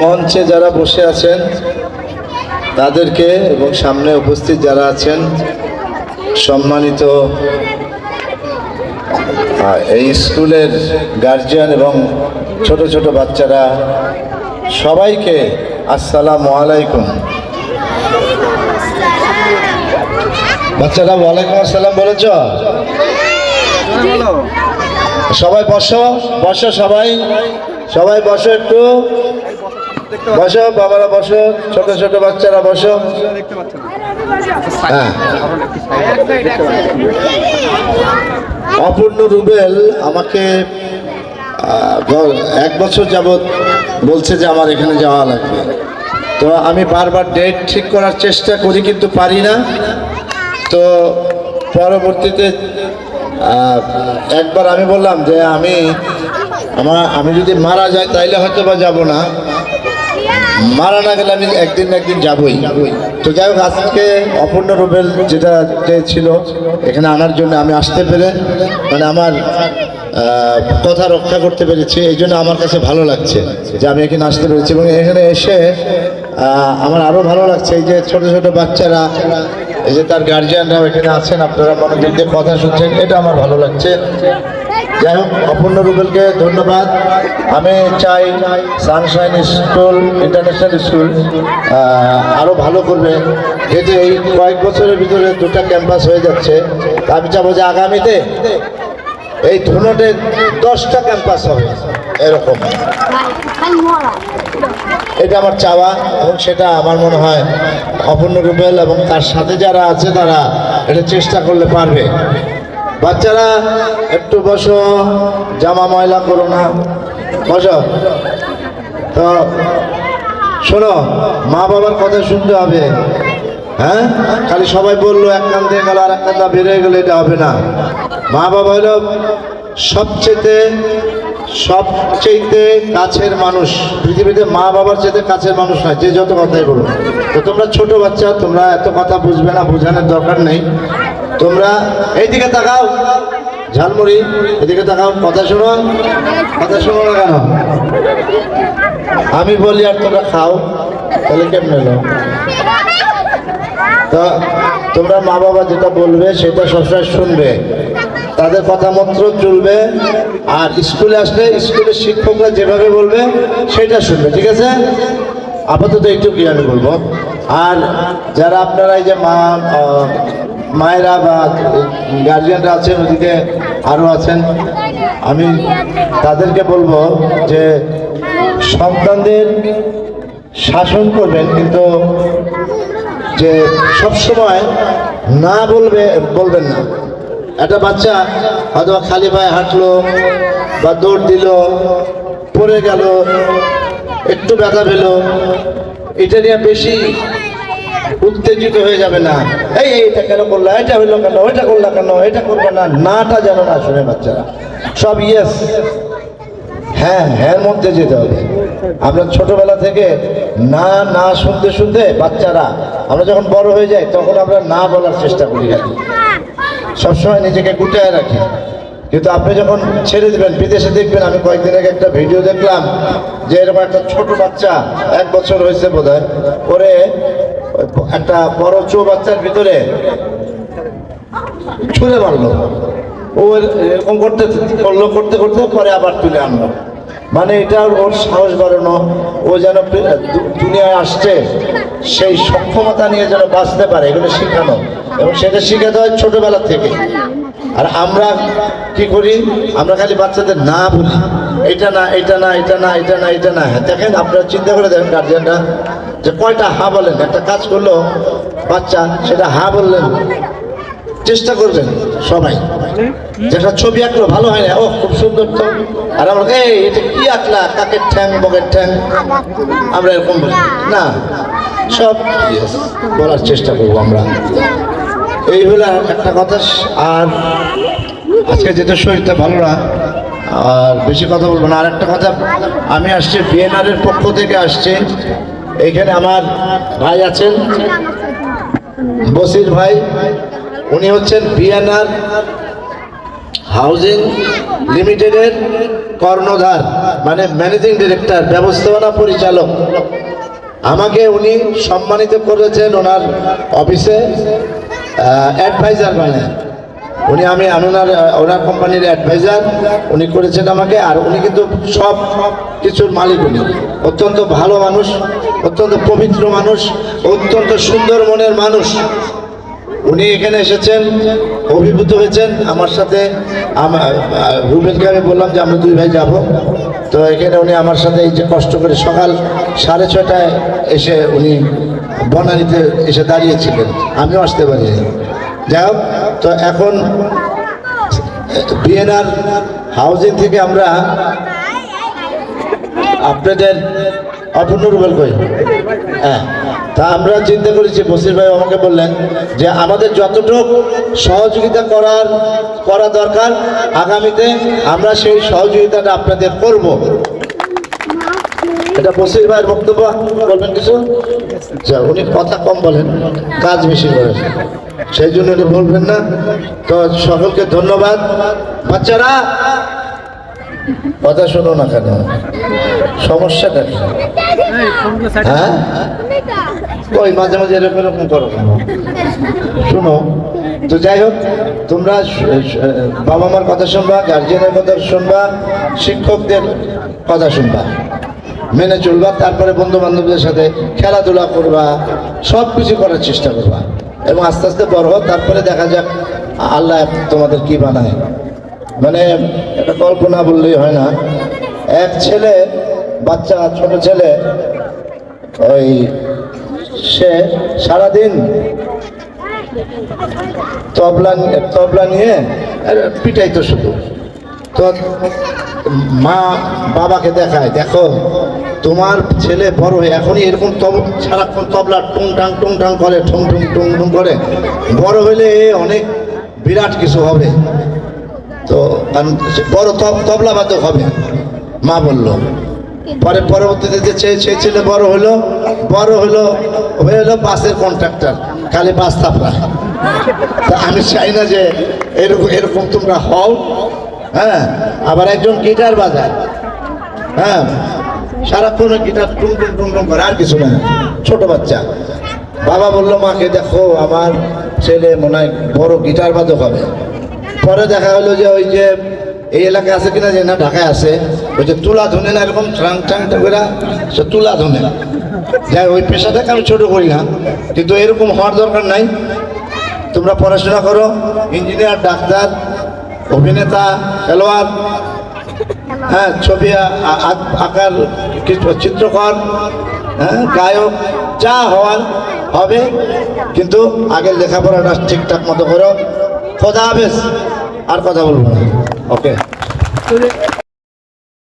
মঞ্চে যারা বসে আছেন, তাদেরকে এবং সামনে উপস্থিত যারা আছেন, সম্মানিত এই স্কুলের গার্জিয়ান এবং ছোট ছোট বাচ্চারা, সবাইকে আসসালামু আলাইকুম। বাচ্চারা ওয়ালাইকুম আসসালাম বলেছ? সবাই বসো বসো সবাই। সবাই বসো একটু। বসো বাবারা বসো ছোট ছোট বাচ্চারা বসো। হ্যাঁ। অপূর্ণ রুবেল আমাকে এক বছর যাবৎ বলছে যে আমার এখানে যাওয়া লাগবে। তো আমি বারবার ডেট ঠিক করার চেষ্টা করি কিন্তু পারি না। তো পরবর্তীতে একবার আমি বললাম যে আমি, আমার, আমি যদি মারা যাই তাইলে হয়তো বা যাব না। মারা না গেলে আমি একদিন একদিন যাবই। তো যাই হোক, আজকে অপূর্ণ রুবেল যেটা ছিল, এখানে আনার জন্য আমি আসতে পেরে মানে আমার কথা রক্ষা করতে পেরেছি, এই জন্য আমার কাছে ভালো লাগছে যে আমি এখানে আসতে পেরেছি। এবং এখানে এসে আমার আরও ভালো লাগছে এই যে ছোট ছোট বাচ্চারা এই যে তার গার্জিয়ানরাও এখানে আছেন, আপনারা মনোযোগ দিয়ে কথা শুনছেন, এটা আমার ভালো লাগছে। যাই হোক, অপূর্ণ রুবেলকে ধন্যবাদ। আমি চাই সানশাইন স্কুল, ইন্টারন্যাশনাল স্কুল আরও ভালো করবে। যেহেতু এই কয়েক বছরের ভিতরে দুটা ক্যাম্পাস হয়ে যাচ্ছে আমি চাবো যে আগামীতে এই ধুনটে দশটা ক্যাম্পাস হবে, এরকম। এটা আমার চাওয়া এবং সেটা আমার মনে হয় অপূর্ণ রুবেল এবং তার সাথে যারা আছে তারা এটা চেষ্টা করলে পারবে। বাচ্চারা, একটু বসো, জামা ময়লা করো না। বসো। তো শোনো মা বাবার কথা শুনতে হবে। হ্যাঁ? খালি সবাই বলল, এক কান দিয়ে গেল আর এক কান দিয়ে বেরিয়ে গেলে, এটা হবে না। মা বাবা হলো সবচেয়ে সবচেয়ে কাছের মানুষ। পৃথিবীতে মা বাবার চেয়ে কাছের মানুষ নয়, যে যত কথাই বলো তো তোমরা ছোট বাচ্চা, তোমরা এত কথা বুঝবে না, বোঝানোর দরকার নেই। তোমরা এইদিকে তাকাও, ঝালমুড়ি, এদিকে তাকাও, কথা শোনো কথা শোনো না কেন? আমি বলি আর তোমরা খাও, তাহলে কেমন এলো তা তোমরা মা বাবা যেটা বলবে, সেটা সবসময় শুনবে। তাদের কথা মাত্র চলবে। আর স্কুলে আসলে স্কুলের শিক্ষকরা যেভাবে বলবে, সেটা শুনবে, ঠিক আছে? আপাতত একটু কি আমি বলব। আর যারা আপনারা এই যে মা মায়েরা বা গার্জিয়ানরা আছেন, ওদিকে আরও আছেন, আমি তাদেরকে বলব যে সন্তানদের শাসন করবেন, কিন্তু যে সব সময় না বলবে, বলবেন না। একটা বাচ্চা হয়তো খালি পায়ে হাঁটলো বা দৌড় দিল, পড়ে গেল, একটু ব্যথা পেল, এটা নিয়ে বেশি উত্তেজিত হয়ে যাবে না। এই এটা কেন করলা, এটা হইল কেন, ওইটা করল কেন, এটা করবে না, নাটা যেন না শুনে বাচ্চারা। সব ইয়েস হ্যাঁ হ্যাঁ মধ্যে যেতে হবে। আমরা ছোটবেলা থেকে না না শুনতে শুনতে বাচ্চারা, আমরা যখন বড় হয়ে যাই, তখন আমরা না বলার চেষ্টা করি খালি সবসময় নিজেকে গুটায় রাখি। কিন্তু আপনি যখন ছেড়ে দেবেন, বিদেশে দেখবেন, আমি কয়েকদিন আগে একটা ভিডিও দেখলাম যে এরকম একটা ছোট বাচ্চা এক বছর হয়েছে বোধ হয় ওরে একটা বড় চৌ বাচ্চার ভিতরে ছুঁড়ে মারলো। ও এরকম করতে, করল, করতে করতে পরে আবার তুলে আনলো। মানে এটা ওর সাহস বাড়ানো, ও যেন দুনিয়ায় আসছে, সেই সক্ষমতা নিয়ে যেন বাঁচতে পারে, এগুলো শেখানো। এবং সেটা শেখাতে হয় ছোটবেলা থেকে। আর আমরা কি করি? আমরা খালি বাচ্চাদের না বলি, এটা না এটা না এটা না এটা না এটা না। হ্যাঁ দেখেন, আপনারা চিন্তা করে দেখেন গার্জিয়ানরা যে কয়টা হা বলেন। একটা কাজ করল, বাচ্চা, সেটা হা বললেন। চেষ্টা করবেন সবাই। যেটা ছবি আঁকলো ভালো হয় না? ও খুব সুন্দর তো। আর আমরা এই এটা কি আঁকলা? কাকের ঠ্যাং বগের ঠ্যাং? আমরা এরকম না সব বলার চেষ্টা করব আমরা। এই হলো একটা কথা। আর আজকে যেটা শরীরটা ভালো না আর বেশি কথা বলব না। আর একটা কথা আমি আসছি বিএনআর এর পক্ষ থেকে আসছি। এইখানে আমার ভাই আছেন বসির ভাই। উনি হচ্ছেন বিএনআর হাউজিং লিমিটেডের কর্ণধার মানে ম্যানেজিং ডিরেক্টর, ব্যবস্থাপনা পরিচালক। আমাকে উনি সম্মানিত করেছেন ওনার অফিসে অ্যাডভাইজার মানে উনি আমি ওনার ওনার কোম্পানির অ্যাডভাইজার, উনি করেছেন আমাকে, আর উনি কিন্তু সব কিছুর মালিক উনি। অত্যন্ত ভালো মানুষ, অত্যন্ত পবিত্র মানুষ, অত্যন্ত সুন্দর মনের মানুষ। উনি এখানে এসেছেন, অভিভূত হয়েছেন। আমার সাথে রুবেলকে আমি বললাম যে, আমরা দুই ভাই যাব। তো এখানে উনি আমার সাথে এই যে কষ্ট করে সকাল সাড়ে ছটায় এসে উনি বনানীতে এসে দাঁড়িয়েছিলেন। আমিও আসতে পারিনি। যাই হোক, তো এখন বিএনআর হাউজিং থেকে আমরা আপনাদের, অপূর্ণ রুবেল কই? হ্যাঁ। তা আমরা চিন্তা করেছি, বসির ভাই আমাকে বললেন যে আমাদের যতটুকু সহযোগিতা করার, করা দরকার, আগামীতে আমরা সেই সহযোগিতাটা আপনাদের করব। এটা বসির ভাইয়ের বক্তব্য, বলবেন কিছু? যা, উনি কথা কম বলেন, কাজ বেশি করেন সেই জন্য উনি বলবেন না। তো সকলকে ধন্যবাদ। বাচ্চারা কথা শোনো না কেন? সমস্যাটা কি হ্যাঁ? ওই মাঝে মাঝে এরকম এরকম করো কেন? শোনো তো যাই হোক তোমরা বাবা মার কথা শুনবা গার্জিয়ানের কথা শুনবা শিক্ষকদের কথা শুনবা মেনে চলবা তারপরে বন্ধু বান্ধবদের সাথে খেলাধুলা করবা সব কিছু করার চেষ্টা করবা। এবং আস্তে আস্তে বড় হোক তারপরে দেখা যাক আল্লাহ তোমাদের কি বানায়। মানে একটা কল্পনা বললেই হয় না। এক ছেলে, বাচ্চা, ছোট ছেলে, ওই সে সারাদিন তবলা তবলা নিয়ে পিটাইতো শুধু। তো মা বাবাকে দেখায়, দেখো, তোমার ছেলে বড় হয়ে এখনই এরকম তব, সারাক্ষণ তবলা টুং টাং টুং টাং করে, ঠুং ঠুং, টুং টুং করে। বড় এ অনেক বিরাট কিছু হবে। তো বড় তব- তবলা বাদক হবে। মা বলল, পরে পরবর্তীতে যে ছে- সেই ছেলে বড় হলো বড় হলো, হয়ে হলো বাসের কন্ট্রাক্টর খালি বাস থাপড়া। তা আমি চাই না যে এরকম এরকম তোমরা হও হ্যাঁ? আবার একজন গিটার বাজায় হ্যাঁ? সারাক্ষণ গিটার টুম টুম টুম টুম করে, আর কিছু না। ছোট বাচ্চা। বাবা বলল, মাকে দেখো, আমার ছেলে মনে হয় বড় গিটার বাদক হবে। পরে দেখা হলো যে ওই যে এই এলাকায় আছে কিনা যে না, ঢাকায় আছে। ওই যে তুলা ধনে না এরকম ট্রাং ট্রাং করে সে তুলা ধনে। যাই ওই পেশাটাকে আমি ছোট করি না, কিন্তু এরকম হওয়ার দরকার নাই। তোমরা পড়াশোনা করো, ইঞ্জিনিয়ার, ডাক্তার, অভিনেতা, খেলোয়াড় হ্যাঁ ছবি আঁকার চিত্রকর হ্যাঁ গায়ক, যা হওয়ার হবে, কিন্তু আগের লেখাপড়াটা ঠিকঠাক মতো করো। খোদা হাফেজ। আর কথা বলব না। ওকে